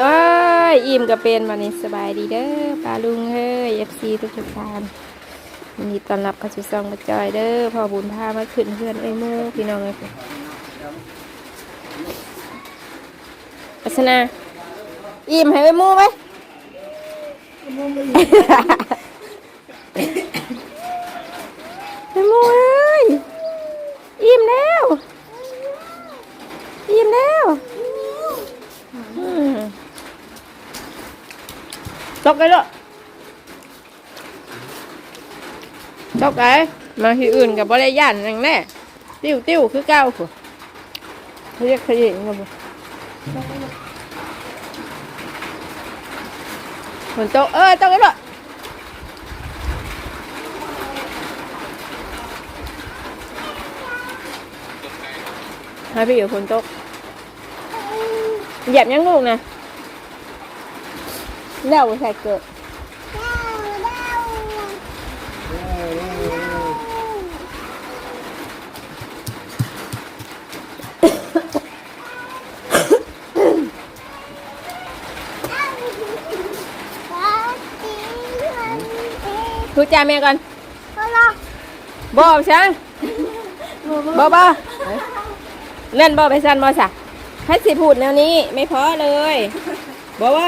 เอ้ยอิ่มก็เป็นมานี่สบายดีเด้อปลาลุงเฮ้ยเอฟซีทุกทุกทานยินดีตอนรับเข้าสู่ซองกระจอยเด้อพอบุญพามาขึ้นเพื่อนเอ้ยมูพี่น้องเอ้ยปัสนาอิ่มให้เอ้ยมูไหมเอ้ยมูเอ้ยอิ่มแล้วอิ่มแล้ว อืม ตกเลยลูกตกไปมาที่อื่นกับบริยานนั่งแน่ติ้วติ้วคือเก้าผัวเขาเรียกขยิงกับฝนตกเออตกเลยลูกให้พี่อยู่ฝนตกเหยียบยังลูกนะ เล่าใส่เกิดทูจ่าเมียก่อนบอบช่างบอบอเล่นบอไปสั้นบอสะให้สิพูดแนวนี้ ไม่พอเลยบอบอ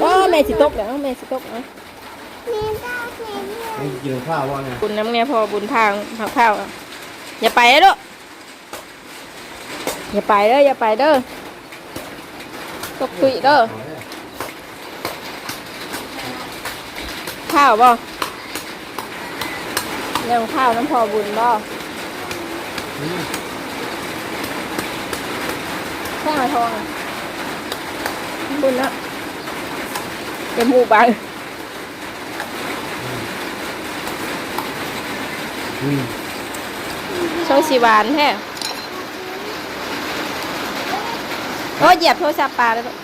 โอ้แม่สิตกแล้วแม่สิตกนะไม่กินข้าวว่าไงบุญน้ำเนี่ยพอบุญทางหักข้าวอะอย่าไปนะลูกอย่าไปเด้ออย่าไปเด้อตกตุยเด้อข้าวบ่ยังข้าวน้ำพอบุญบ่แค่มาทองอะบุญนะ เป็นหมูบังอืมโซชีหวานแท้โอ้ยเหยียบโทรศัพท์ปลาแล้วลูก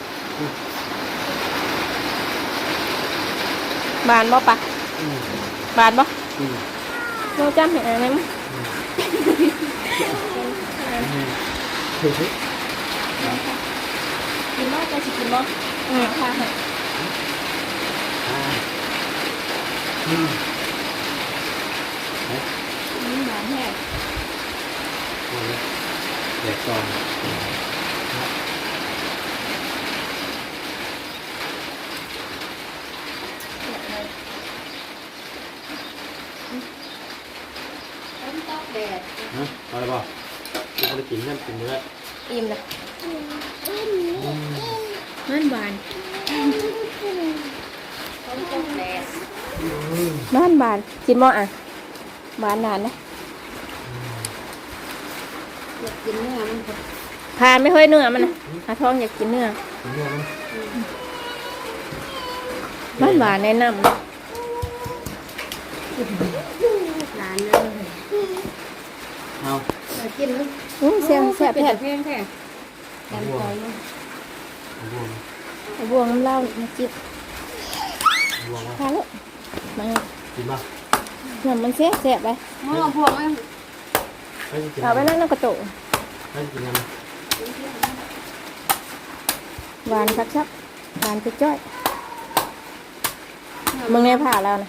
บานบ่ปะอืมบานบ่อืมโน้จำเห็นอะไรมั้ยเฮ้ยกินบ่จะสิกินบ่อืมค่ะ อ่า อืมหวานแท้เอาเลยเด็กก่อนแดดฮะเอาเลยป่ะกินอะไรกินนั่นกินเนื้ออิ่มเลยอืมมันหวานมันห วานกินบ่อะหวานนานนะกินเนื้อมันทานไม่ค่อยเนื้อมันนะอาท้องอยากกินเนื้อกินเนื้อมั้ยมันหวานแนะนำหลานเลยเอาเรากินแล้วอืมเสียงแซ่บเป็นแท้แต่เพียงแค่แกมคอยเอาบวงเอาบวงน้ำเหล้ามาจิบบวงวะทานแล้ว มากินป่ะน้ำมันแซ่บแซ่บไปมองพวงไหมให้กินเอาไปนั่นน้ำกระโตะให้กินยังหวานคักชับหวานไปจ้อยมึงในผ่าแล้วนะ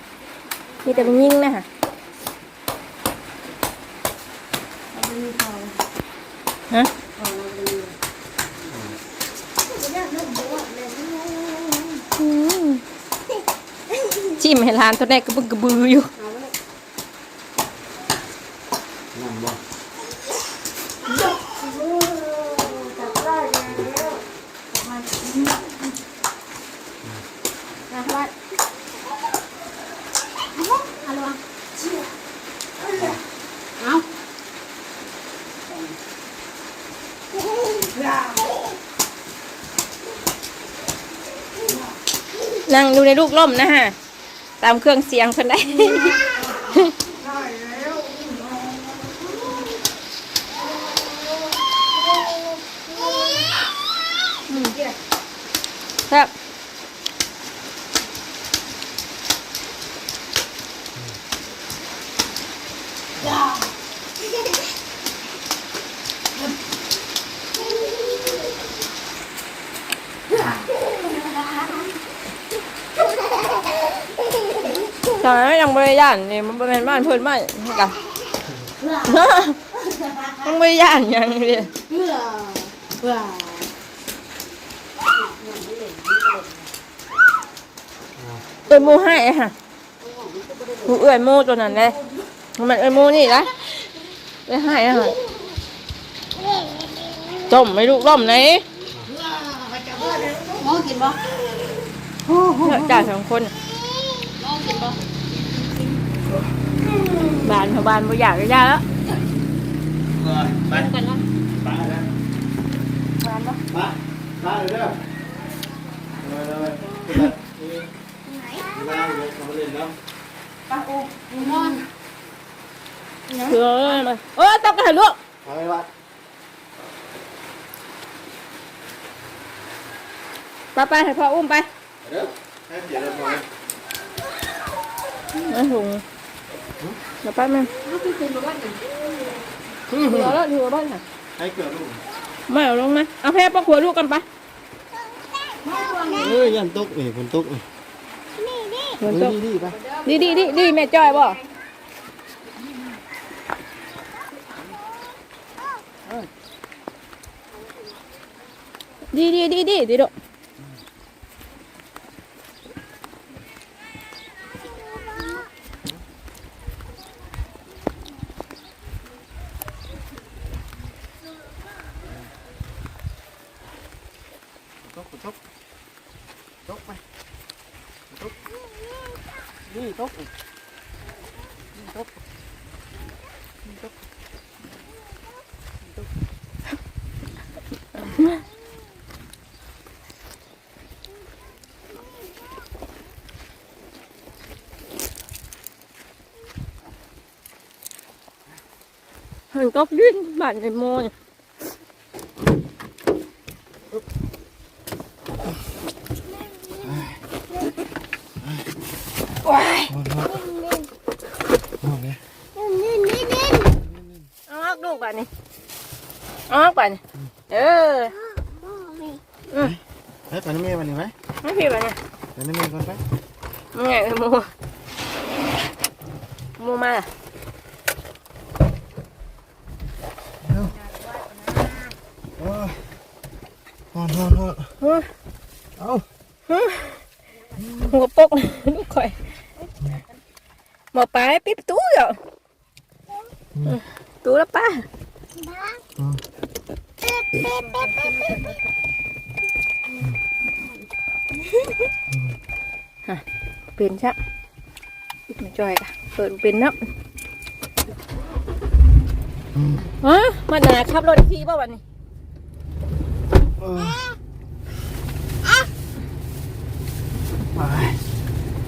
มีแต่มันยิ่งนะฮะฮะอืม จิ้มให้ร้านตัวแรกกระบึกกระบืออยู่นั่งบ่นั่งดูในลูกล่มนะฮะ ตามเครื่องเสียงเพิ่นได้ ตอนนั้นยังบริยานนี่มันเป็นบ้านเพื่อนบ้านกันต้องบริยานหยังเลยเบื่อเบื่อเอ้ยหมูให้อะค่ะหมูเอ้ยหมูตัวนั้นเลยมันเอ้ยหมูนี่ละได้ให้อะค่ะต้มไม่ลูกต้มไหนมองกินบ่จ่ายสองคน มองกินบ่ บ้านชาวบ้านบ่อยากจะยาแล้วไปกันเนาะไปนะไปไปเลยเด้อเลยเลยไหนมาเลยมาเล่นแล้วปะอูอูมอนเถื่อมาเออต้องกันลูกไปวัดไปไปให้พ่ออุ้มไปเด้อให้เสียเลยพอมาถุงเดี๋ยวแป๊บนึงลูกพี่กินบ่ว่ากินถือแล้วถือบ้านค่ะให้เกิดลูกไม่เอาลงนะเอาแพ้ป้าขวดลูกกันไปเอ้ยยันตกนี่ฝนตกนี่ฝนตกดีไปดีดีดีดีแม่จ้อยบ่ดีดีดีดีดีลูก ตกตกตกไปตกนี่ตกนี่ตกนี่ตก หันก็ยื่นบ้านในโมน โอ้ยโอ้ย เอาออกลูกบ้านนี่ เอาออกบ้านนี่เออไปไปน้ำเมย์วันนี้ไหมไม่ผิดบ้านนี่ไปน้ำเมย์ก่อนไปมึงไงโมโมมาโอ้ยฮอนฮอนฮอนเฮ้ยเอาหัวปกลูกข่อยหมอปลาปิดประตูเหรอ เป็นชะปิดมาจอยกะเปิดเป็นนับฮะมันหนาขับรถขี่ป่ะวันนี้เออไป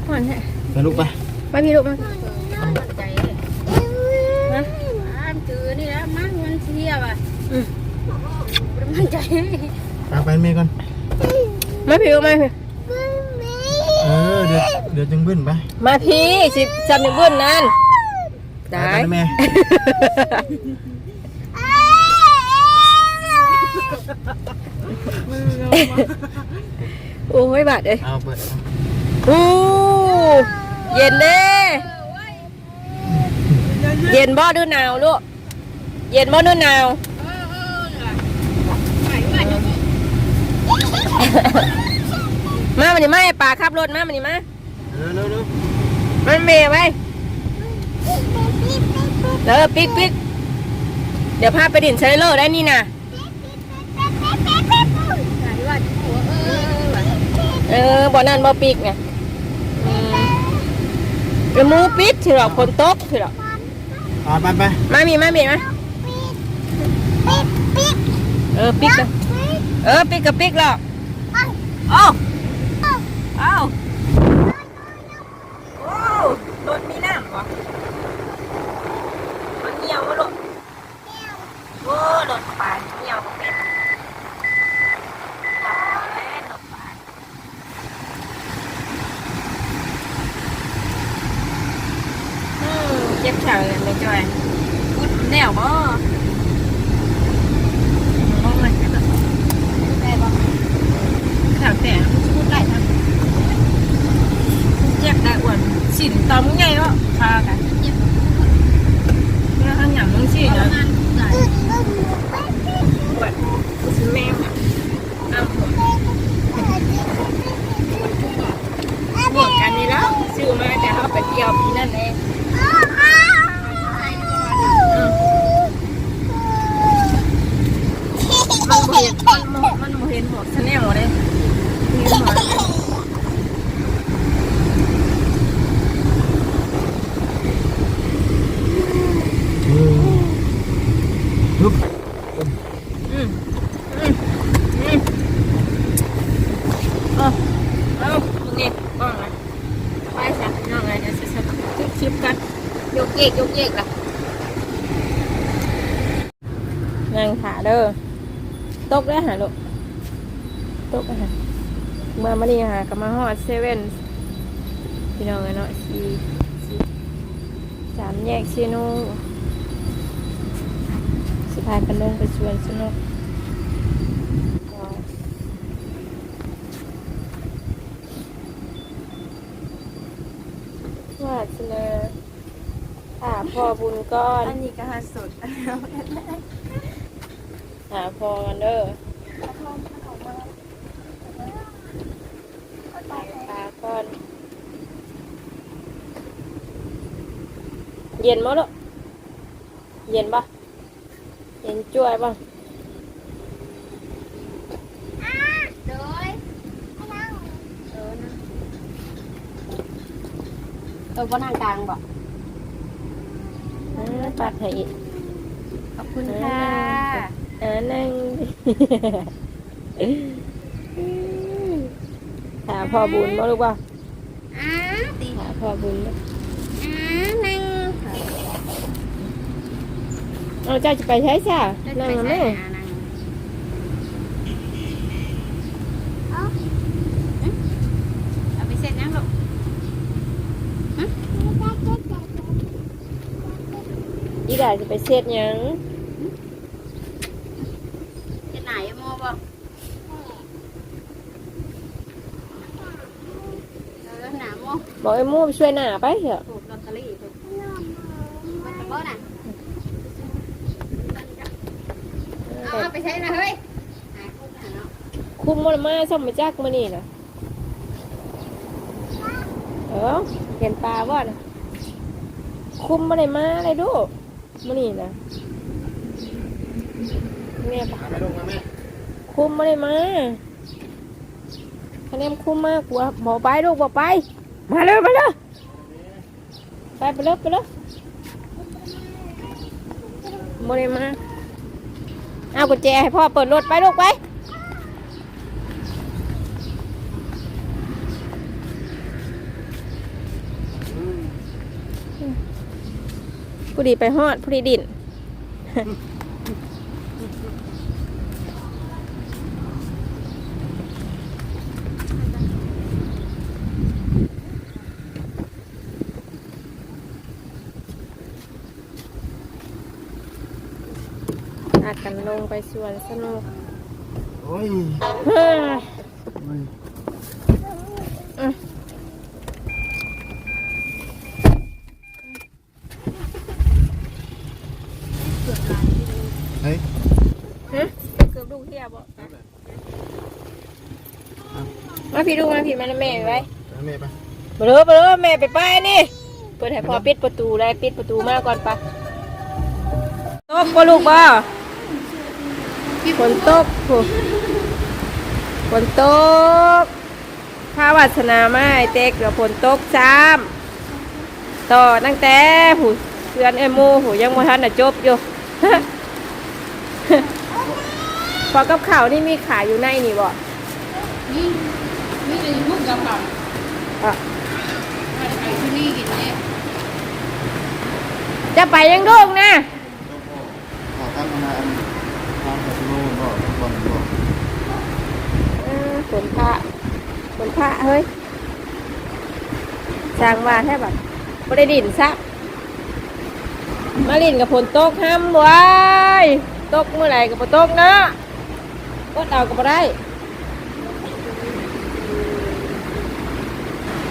มันแหละไปลูกไปมาพี่ลูกมาใจฮะอ่านจือนี่แล้วมันมันเทียบอะอืมมันใจไปไปน้ำเมย์ก่อนมาพี่ลูกมาพี่ เออเดี๋ยวเดี๋ยวจึงบึ้นไปมาพี่สิจำหนึ่งเบื้อนนั่นไปได้ ไปน้ำเมย์โอ้ยบาดเลยเอาเปิดโอ้เย็นเด้เย็นบ่ดื้อหนาวลูกเย็นบ่ดื้อหนาว มามันนี่มาให้ป่าขับรถมามันนี่มาเร็วเร็วเร็วมันเมย์ไว้เออปิ๊กปิ๊กเดี๋ยวพาไปดินเซเลอร์ได้นี่นะใจว่าหัวเออเออบ่อนั่นบ่ปิ๊กไงอืมกระมูปิดถือหรอกฝนตกถือหรอกอ่าไปไปมามีมามีมาเออปิ๊กเลยเออปิ๊กกับปิ๊กหรอกเอ้า นั่นสินะปวดแม่อ้าวบวกกันนี่แล้วซื้อมาแต่เขาไปเที่ยวพี่นั่นเองมันเห็นมันเห็นหมดชาแนลเลยเห็นหมด เยกยกเยกล่ะนั่งขาเด้อตกได้หาลูกตกได้หามามานี่หากับมาฮอดเซเว่นพี่น้องเนาะสี่สี่สามแยกเชโนสุพากันลงไปชวนสนุกว่าชนะ อ่าพ่อบุญก้อนอันนี้ก็หาสดหาพอกันเด้อปลาก่อน เย็นมั้งลูกเย็นปะเย็นจ้วยปะโดยเออนะเออว่านั่งกลางบ่อ่า ปัดให้อีกขอบคุณค่ะอ่านั่งหาพ่อบุญมาลูกป่ะอ้าตีหาพ่อบุญบ่อ้านั่งเอาเจ้าจะไปใช้จ้ะจะนั่งไปกับใส่แม่ อ่านั่งเอาไปเสร็จยังลูก อีด่าจะไปเช็ดหยังจะไหนโมบ่เออหนาโมบอกไอ้หมูไปช่วยหน้าไปเถอะถูกลอตเตอรี่ถูกมันจะบ่น่ะเอาเอาไปใช้นะเฮ้ยหาคุ้มหาเนาะคุมมันมาส่งมาจักมานี่นะเออเห็นปลาบ่นะคุมมาได้มาเลยดู มานี่นะแม่ปะมาแม่ลงมาแม่คุมมาได้มาคะแนนคุมมากกว่าบอกไปลูกบอกไป มาเลยมาเลยไปไปเลยไปเลยมาได้มาเอากุญแจให้พ่อเปิดรถไปลูกไป ผู้ดีไปฮอดผู้ดีดินอากันลงไปสวนสนุกโอ้ยเฮ้ยโอ้ย เฮ้ยฮะเกือบลูกเทียบบ่มาพี่ดูมาพี่มาแม่ไว้แล้วแม่ไปมาเลยมาเลยแม่ไปไปนี่ เปิดให้พ่อปิดประตูเลยปิดประตูมาก่อนปะตกบ่ลูกบ่ฝนตกผู้ฝนตกพาวัสนามาไอเต็กเดี๋ยวฝนตกซ้ำต่อตั้งแต่ผู้เพื่อนเอ็มโมผู้ยังบ่ทันน่ะจบอยู่ พอกับข่าวนี่มีขายอยู่ในนี่บ่นี่นี่เป็นมุกกระเพราอะไปที่นี่กินเนี่ยจะไปยังโด่งนะขอตั้งมาอันทางกับโน่นบ่บอลบ่เออฝนพระฝนพระเฮ้ยสร้างว่าแค่แบบไม่ได้ดินซัก มาลินกับฝนตกห้ามไว้ตกเมื่อไหร่กับฝนตกนะก็เอากับได้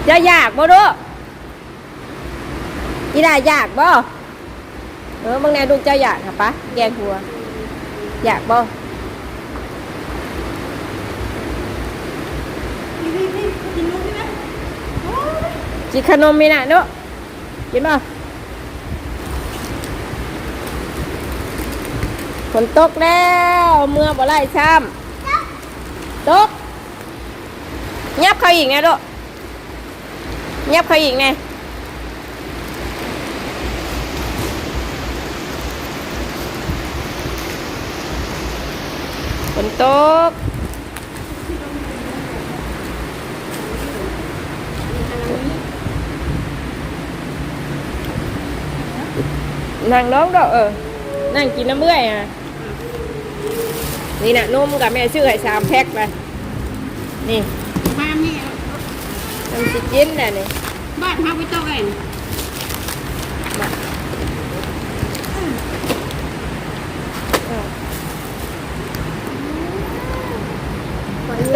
จะอยากบ่ดูอีได้อยากบ่เออบางแนลูกเจ้าอยากค่ะปะแกงหัว อยากบ่กินขนมมีน่ะเนาะกินป่ะฝ นนตกแล้วเมื่อบ่ไล่ช้ำตกยับเขาอีกไงลูกยับเขาอีกไงฝนตกนั่งร้องดอกเออนั่งกินน้ำเบื่อยอะ นี่นะนมกับแม่ชื่อให้สามแพ็คไปนี่บ้านนี่น้ำสิกินน่ะนี่บ้านเฮาไปเจ้าเอง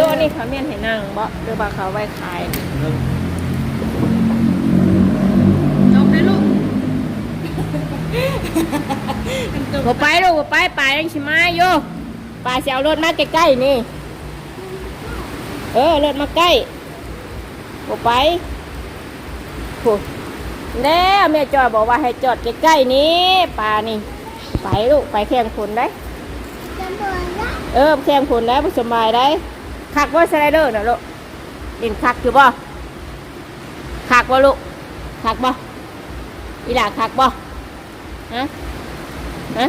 ตัวนี้เขาเมียนให้นั่งบ่หรือว่าเขาไว้ขายจบเลยลูก บ่ไปลูกบ่ไปป่ายังชิมาอยู่ป่าสิเอารถมาใกล้ๆนี่ เออรถมาใกล้บ่ไปโหแล้วแม่จอยบอกว่าให้จอดใกล้ๆนี้ป่านี่ ไปลูกไปแข่งผลได้เออแข่งผลได้บ่สบายได้คักว่าสไลเดอร์น่ะลูกเล่นคักอยู่บ่คักบ่ลูกคักบ่อีหล่าคักบ่ฮะ ฮะ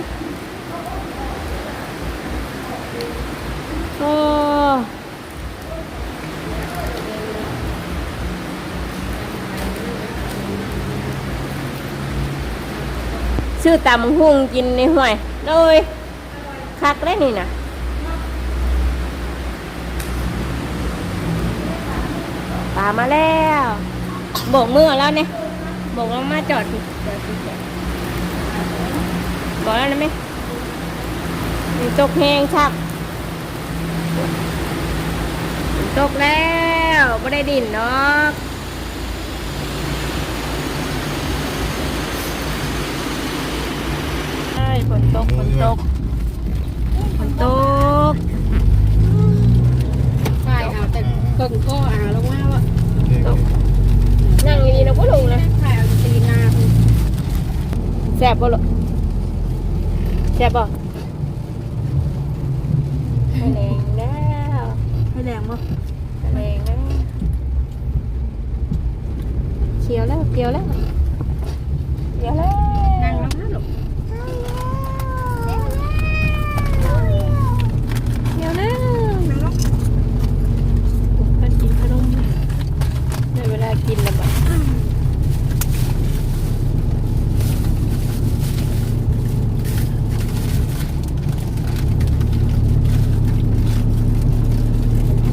โอ้ชื่อตำหุ่งกินในห้วยเลยคักได้นี่นะปลามาแล้ว โบกมือแล้วเนี่ย โบกลงมาจอดจอดจอด บอกแล้วนะไหมมีตกแหงชักตกแล้วไม่ได้ดินเนาะใช่ฝนตกฝนตกฝนตกใช่เอาแต่เพิ่งก็อ่าลงมาว่าตกนั่งดีๆนะพ่อลุงนะใช่เอาตีนาแซ่บบ่ลูกแซ่บบ่แมลงแล้วให้แรงบ่แมลงแล้วเขียวแล้วเขียวแล้วเขียวแล้ว นั่งลงมาลูก เขียวแล้วมันกินขนมในเวลากินแล้วบ่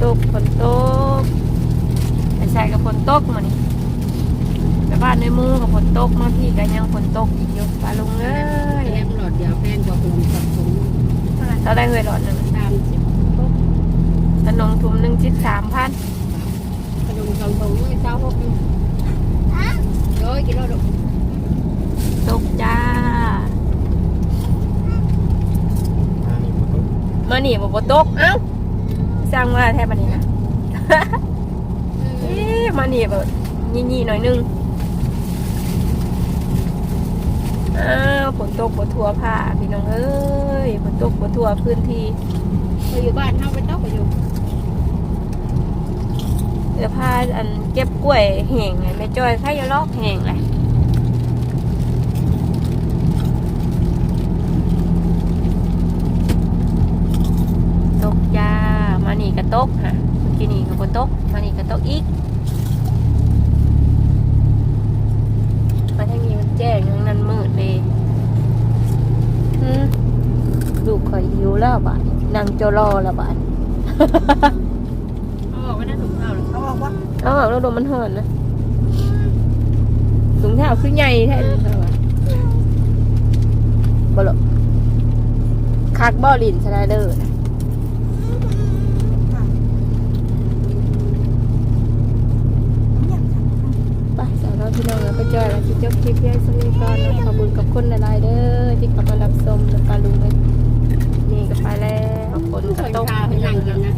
ตกฝนตกไปใส่กับฝนตกมานี่ไปบ้านในหมูกับฝนตกมาพี่ก็ยังฝนตกอีกอยู่ปลาลุงเอ้ย แรงหลอดเดียวแพงกว่าคุณกับผม ตอนแรกเคยหลอดหนึ่ง ตามสิบ ขนมถุงหนึ่งจิตสามพัน ขนมสองถุงเจ้าหกโอ้ยกิโลลูก ตกจ้า อันนี้บ่ตก มาหนีบ่บ่ ตกเอ้าสร้างว่าแทบมันนี่นะเอ๊ะมาหนีแบบยี่ๆหน่อยนึงอ้าวฝนตกบ่ทั่วผ้าพี่น้องเอ้ยฝนตกบ่ทั่วพื้นที่ไปอยู่บ้านเฮาไปเจ้าไปอยู่เสื้อผ้าอันเก็บกล้วยแห้งไงแม่จ้อยใครจะลอกแห้งเลยตกจ้ามานี่ก็ตกฮะเมื่อกี้นี่ ก็บ่ตกมานี่ก็ตกอีกมาทางนี้มันแจ้งทางนั้นมืดเลยอืมลูกข่อยหิวแล้วบาดนั่งจอรอแล้วบาดเอาออกไปได้ถุงเท้าเลยเขาบอกว่าเอาออกแล้วดมมันเหินนะถุงเท้าคือใหญ่แท้ถุงเท้าอะบ่หรอกคักบ่อลินสไลเดอร์นะ เนาะพี่น้องเอ้ยก็จอยแล้วสิจบคลิปให้สมิก่อนาขอบุญกับคนหลายๆเด้อที่เข้ามารับชมแล้วก็ลุ้ยนี่ก็ไปแล้วฝนก็ตก นั่งกันนะ